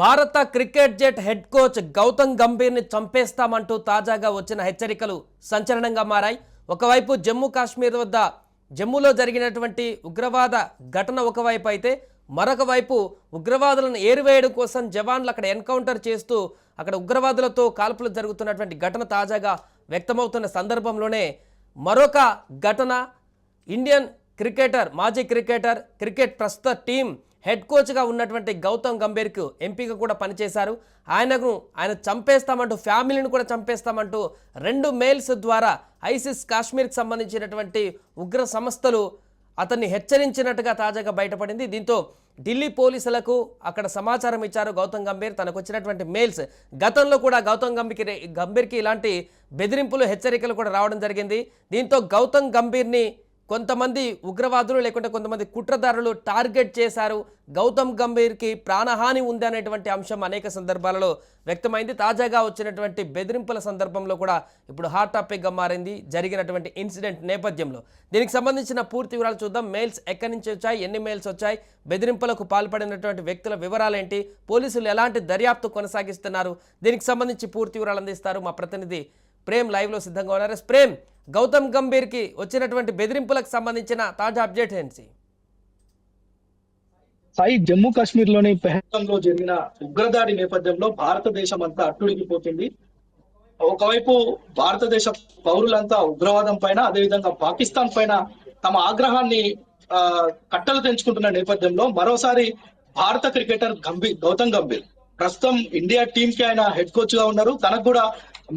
భారత క్రికెట్ జట్ head coach Gautam గంభీర్ని చంపేస్తామంటూ తాజాగా వచ్చిన హెచ్చరికలు సంచలనంగా మారాయి. ఒకవైపు జమ్మూ కాశ్మీర్ వద్ద జమ్మూలో జరిగినటువంటి ఉగ్రవాద ఘటన ఒకవైపు అయితే మరొక వైపు ఉగ్రవాదులను ఏరివేయడం కోసం జవాన్లు అక్కడ ఎన్కౌంటర్ చేస్తూ అక్కడ ఉగ్రవాదులతో కాల్పులు జరుగుతున్నటువంటి ఘటన తాజాగా వ్యక్తమవుతున్న సందర్భంలోనే మరొక ఘటన. ఇండియన్ క్రికెటర్ మాజీ క్రికెటర్ క్రికెట్ ప్రస్తుత టీం హెడ్ కోచ్గా ఉన్నటువంటి గౌతమ్ గంభీర్కు ఎంపీగా కూడా పనిచేశారు. ఆయనకు ఆయన చంపేస్తామంటూ ఫ్యామిలీని కూడా చంపేస్తామంటూ రెండు మెయిల్స్ ద్వారా ఐసిస్ కాశ్మీర్కి సంబంధించినటువంటి ఉగ్ర సంస్థలు అతన్ని హెచ్చరించినట్టుగా తాజాగా బయటపడింది. దీంతో ఢిల్లీ పోలీసులకు అక్కడ సమాచారం ఇచ్చారు గౌతమ్ గంభీర్. తనకు వచ్చినటువంటి మెయిల్స్ గతంలో కూడా గౌతమ్ గంభీర్ గంభీర్కి ఇలాంటి బెదిరింపులు హెచ్చరికలు కూడా రావడం జరిగింది. దీంతో గౌతమ్ గంభీర్ని కొంతమంది ఉగ్రవాదులు లేకుంటే కొంతమంది కుట్రదారులు టార్గెట్ చేశారు. గౌతమ్ గంభీర్కి ప్రాణహాని ఉంది అనేటువంటి అంశం అనేక సందర్భాలలో వ్యక్తమైంది. తాజాగా వచ్చినటువంటి బెదిరింపుల సందర్భంలో కూడా ఇప్పుడు హాట్ టాపిక్గా మారింది జరిగినటువంటి ఇన్సిడెంట్ నేపథ్యంలో. దీనికి సంబంధించిన పూర్తి వివరాలు చూద్దాం. మెయిల్స్ ఎక్కడి నుంచి వచ్చాయి? ఎన్ని మెయిల్స్ వచ్చాయి? బెదిరింపులకు పాల్పడినటువంటి వ్యక్తుల వివరాలేంటి? పోలీసులు ఎలాంటి దర్యాప్తు కొనసాగిస్తున్నారు? దీనికి సంబంధించి పూర్తి వివరాలు అందిస్తారు మా ప్రతినిధి ప్రేమ్ లైవ్లో సిద్ధంగా ఉన్నారు. ప్రేమ్ గౌతమ్ గంభీర్కి వచ్చినటువంటి బెదిరింపులకు సంబంధించిన తాజా అప్డేట్ ఏంటి? సాయి జమ్మూ కాశ్మీర్లోని పెహల్గాంలో జరిగిన ఉగ్రదాడి నేపథ్యంలో భారతదేశం అంతా అట్టుడికిపోతుంది ఒకవైపు భారతదేశ పౌరులంతా ఉగ్రవాదం పైన అదేవిధంగా పాకిస్తాన్ పైన తమ ఆగ్రహాన్ని ఆ కట్టలు తెంచుకుంటున్న నేపథ్యంలో మరోసారి భారత క్రికెటర్ గంభీర్ గౌతమ్ గంభీర్ ప్రస్తుతం ఇండియా టీం కి ఆయన హెడ్ కోచ్గా ఉన్నారు. తనకు కూడా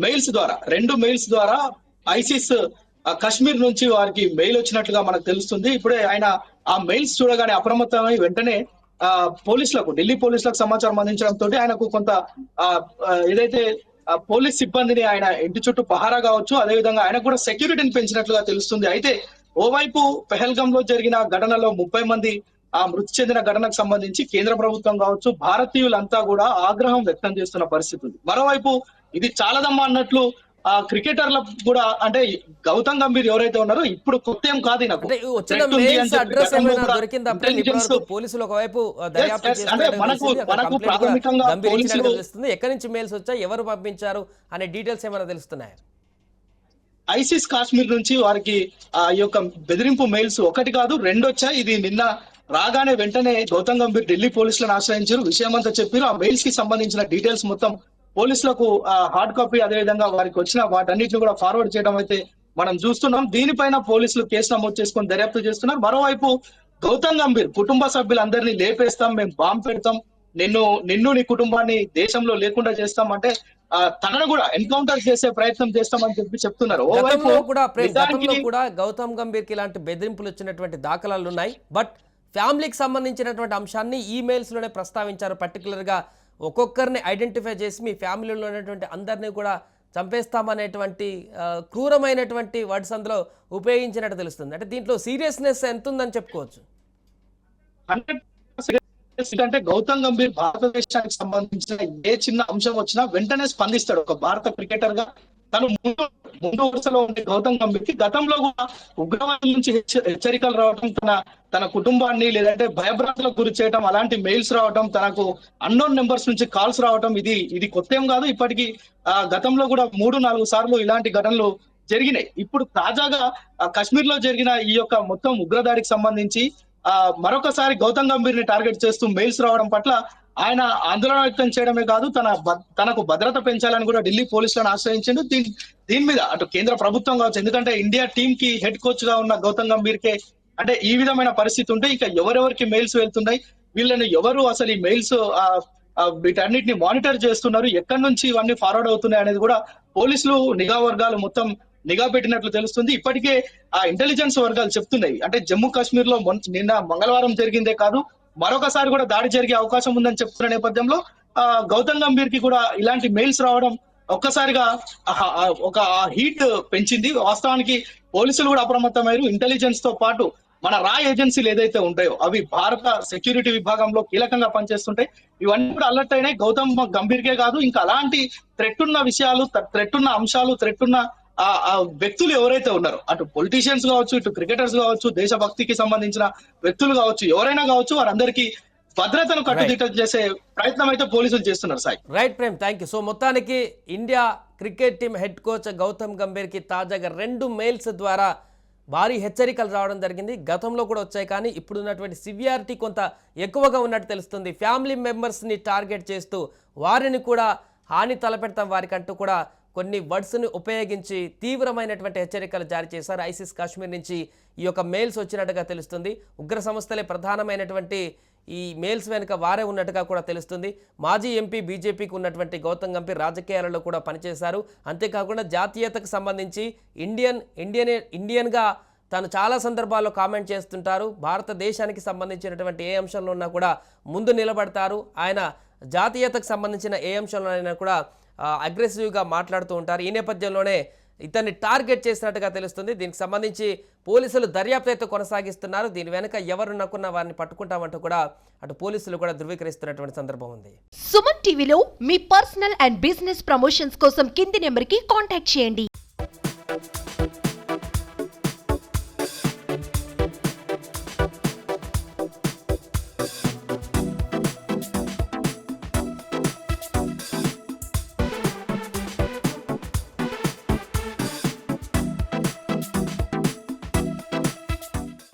మెయిల్స్ ద్వారా రెండు మెయిల్స్ ద్వారా ఐసిస్ కశ్మీర్ కాశ్మీర్ నుంచి వారికి మెయిల్ వచ్చినట్లుగా మనకు తెలుస్తుంది. ఇప్పుడే ఆయన ఆ మెయిల్స్ చూడగానే అప్రమత్తమై వెంటనే ఆ పోలీసులకు ఢిల్లీ పోలీసులకు సమాచారం అందించడంతో ఆయనకు కొంత ఆ, ఏదైతే పోలీస్ సిబ్బందిని ఆయన ఇంటి చుట్టూ పహారా కావచ్చు అదేవిధంగా ఆయన కూడా సెక్యూరిటీని పెంచినట్లుగా తెలుస్తుంది. అయితే ఓవైపు పెహల్గం లో జరిగిన ఘటనలో ముప్పై మంది ఆ మృతి చెందిన ఘటనకు సంబంధించి కేంద్ర ప్రభుత్వం కావచ్చు భారతీయులంతా కూడా ఆగ్రహం వ్యక్తం చేస్తున్న పరిస్థితి ఉంది. మరోవైపు ఇది చాలదమ్మా అన్నట్లు ఆ క్రికెటర్లకు కూడా అంటే గౌతమ్ గంభీర్ ఎవరైతే ఉన్నారో ఇప్పుడు కొత్త ఏం కాదు పోలీసులు ఒకవైపు తెలుస్తుంది. ఎక్కడి నుంచి మెయిల్స్ వచ్చాయి ఎవరు పంపించారు అనే డీటెయిల్స్ ఏమైనా తెలుస్తున్నాయి? ఐసిస్ కాశ్మీర్ నుంచి వారికి ఆ యొక్క బెదిరింపు మెయిల్స్ ఒకటి కాదు రెండు వచ్చాయి. ఇది నిన్న రాగానే వెంటనే గౌతమ్ గంభీర్ ఢిల్లీ పోలీసులను ఆశ్రయించారు. విషయం అంతా చెప్పారు. ఆ మెయిల్స్కి సంబంధించిన డీటెయిల్స్ మొత్తం పోలీసులకు హార్డ్ కాపీ అదేవిధంగా వారికి వచ్చిన వాటన్నిటిని కూడా ఫార్వర్డ్ చేయడం అయితే మనం చూస్తున్నాం. దీనిపైన పోలీసులు కేసు నమోదు చేసుకొని దర్యాప్తు చేస్తున్నారు. మరోవైపు గౌతమ్ గంభీర్ కుటుంబ సభ్యులందరినీ లేపేస్తాం మేము బాంబు పెడతాం. నిన్ను నిన్ను నీ కుటుంబాన్ని దేశంలో లేకుండా చేస్తాం అంటే తనను కూడా ఎన్కౌంటర్ చేసే ప్రయత్నం చేస్తామని చెప్పి చెప్తున్నారు. కూడా గౌతమ్ గంభీర్కి ఇలాంటి బెదిరింపులు వచ్చినటువంటి దాఖలాలు ఉన్నాయి. బట్ ఫ్యామిలీకి సంబంధించినటువంటి అంశాన్ని ఈమెయిల్స్లోనే ప్రస్తావించారు పర్టికులర్గా ఒక్కొక్కరిని ఐడెంటిఫై చేసి మీ ఫ్యామిలీలో ఉన్నటువంటి అందరినీ కూడా చంపేస్తామనేటువంటి క్రూరమైనటువంటి వర్డ్స్ అందులో ఉపయోగించినట్టు తెలుస్తుంది. అంటే దీంట్లో సీరియస్నెస్ ఎంత ఉందని చెప్పుకోవచ్చు? అంటే గౌతమ్ గంభీర్ భారతదేశానికి సంబంధించిన ఏ చిన్న అంశం వచ్చినా వెంటనే స్పందిస్తాడు. ఒక భారత క్రికెటర్గా తను ముందు ముందు వరుసలో ఉండే గౌతమ్ గంభీర్కి గతంలో కూడా ఉగ్రవాదం నుంచి హెచ్చరికలు రావడం తన తన కుటుంబాన్ని లేదంటే భయభ్రాంతులకు గురి చేయడం అలాంటి మెయిల్స్ రావడం తనకు అన్నోన్ నెంబర్స్ నుంచి కాల్స్ రావడం ఇది ఇది కొత్త ఏం కాదు. ఇప్పటికి ఆ, గతంలో కూడా మూడు నాలుగు సార్లు ఇలాంటి ఘటనలు జరిగినాయి. ఇప్పుడు తాజాగా కశ్మీర్ కాశ్మీర్లో జరిగిన ఈ యొక్క మొత్తం ఉగ్రదాడికి సంబంధించి ఆ మరొకసారి గౌతమ్ గంభీర్ని టార్గెట్ చేస్తూ మెయిల్స్ రావడం పట్ల ఆయన ఆందోళన వ్యక్తం చేయడమే కాదు తన తనకు భద్రత పెంచాలని కూడా ఢిల్లీ పోలీసులను ఆశ్రయించిండు. దీని దీని మీద అటు కేంద్ర ప్రభుత్వం కావచ్చు ఎందుకంటే ఇండియా టీం కి హెడ్ కోచ్గా ఉన్న గౌతమ్ గంభీర్కే అంటే ఈ విధమైన పరిస్థితి ఉంటే ఇక ఎవరెవరికి మెయిల్స్ వెళ్తున్నాయి? వీళ్ళని ఎవరు అసలు ఈ మెయిల్స్ వీటన్నిటిని మానిటర్ చేస్తున్నారు? ఎక్కడి నుంచి ఇవన్నీ ఫార్వర్డ్ అవుతున్నాయి అనేది కూడా పోలీసులు నిఘా వర్గాలు మొత్తం నిఘా పెట్టినట్లు తెలుస్తుంది. ఇప్పటికే ఆ ఇంటెలిజెన్స్ వర్గాలు చెప్తున్నాయి. అంటే జమ్మూ కాశ్మీర్లో నిన్న మంగళవారం జరిగిందే కాదు మరొకసారి కూడా దాడి జరిగే అవకాశం ఉందని చెప్తున్న నేపథ్యంలో ఆ, గౌతమ్ గంభీర్కి కూడా ఇలాంటి మెయిల్స్ రావడం ఒక్కసారిగా ఒక హీట్ పెంచింది. వాస్తవానికి పోలీసులు కూడా అప్రమత్తమయ్యారు. ఇంటెలిజెన్స్తో పాటు మన రా ఏజెన్సీలు ఏదైతే ఉంటాయో అవి భారత సెక్యూరిటీ విభాగంలో కీలకంగా పనిచేస్తుంటాయి. ఇవన్నీ కూడా అలర్ట్ అయినాయి. గౌతమ్ గంభీర్కే కాదు ఇంకా అలాంటి థ్రెట్ ఉన్న విషయాలు థ్రెట్ ఉన్న అంశాలు థ్రెట్ ఉన్న ఆ వ్యక్తులు ఎవరైతే ఉన్నారో అటు పొలిటీషియన్స్ కావచ్చు ఇటు క్రికెటర్స్ కావచ్చు దేశభక్తికి సంబంధించిన వ్యక్తులు కావచ్చు ఎవరైనా కావచ్చు వారందరికీ భద్రతను కట్టుదిట్టం చేసే ప్రయత్నం అయితే పోలీసులు చేస్తున్నారు Sai. Right Prem thank you so మొత్తానికి India cricket team head coach Gautam గంభీర్కి తాజాగా రెండు మెయిల్స్ ద్వారా భారీ హెచ్చరికలు రావడం జరిగింది. గతంలో కూడా వచ్చాయి కానీ ఇప్పుడు ఉన్నటువంటి సివియారిటీ కొంత ఎక్కువగా ఉన్నట్టు తెలుస్తుంది. ఫ్యామిలీ మెంబర్స్ని టార్గెట్ చేస్తూ వారిని కూడా హాని తలపెడతాం వారికంటూ కూడా కొన్ని వర్డ్స్ని ఉపయోగించి తీవ్రమైనటువంటి హెచ్చరికలు జారీ చేశారు ఐసిస్ కాశ్మీర్ నుంచి. ఈ యొక్క మెయిల్స్ వచ్చినట్టుగా తెలుస్తుంది. ఉగ్ర సంస్థలే ప్రధానమైనటువంటి ఈ మెయిల్స్ వెనుక వారే ఉన్నట్టుగా కూడా తెలుస్తుంది. మాజీ ఎంపీ బీజేపీకి ఉన్నటువంటి గౌతమ్ గంభీర్ రాజకీయాలలో కూడా పనిచేశారు. అంతేకాకుండా జాతీయతకు సంబంధించి ఇండియన్ ఇండియన్ ఇండియన్గా తాను చాలా సందర్భాల్లో కామెంట్ చేస్తుంటారు. భారతదేశానికి సంబంధించినటువంటి ఏ అంశంలో ఉన్నా కూడా ముందు నిలబడతారు. ఆయన జాతీయతకు సంబంధించిన ఏ అంశంలో అయినా కూడా అగ్రెసివ్గా మాట్లాడుతూ ఉంటారు. ఈ నేపథ్యంలోనే ఇతన్ని టార్గెట్ చేసినట్టుగా తెలుస్తుంది. దీనికి సంబంధించి పోలీసులు దర్యాప్తు అయితే కొనసాగిస్తున్నారు. దీని వెనుక ఎవరు నక్కున్న వారిని పట్టుకుంటామంటూ కూడా అటు పోలీసులు కూడా ధృవీకరిస్తున్నటువంటి సందర్భం ఉంది. సుమన్ టీవీలో మీ పర్సనల్ అండ్ బిజినెస్ ప్రమోషన్స్ కోసం కింది నెంబర్కి కాంటాక్ట్ చేయండి.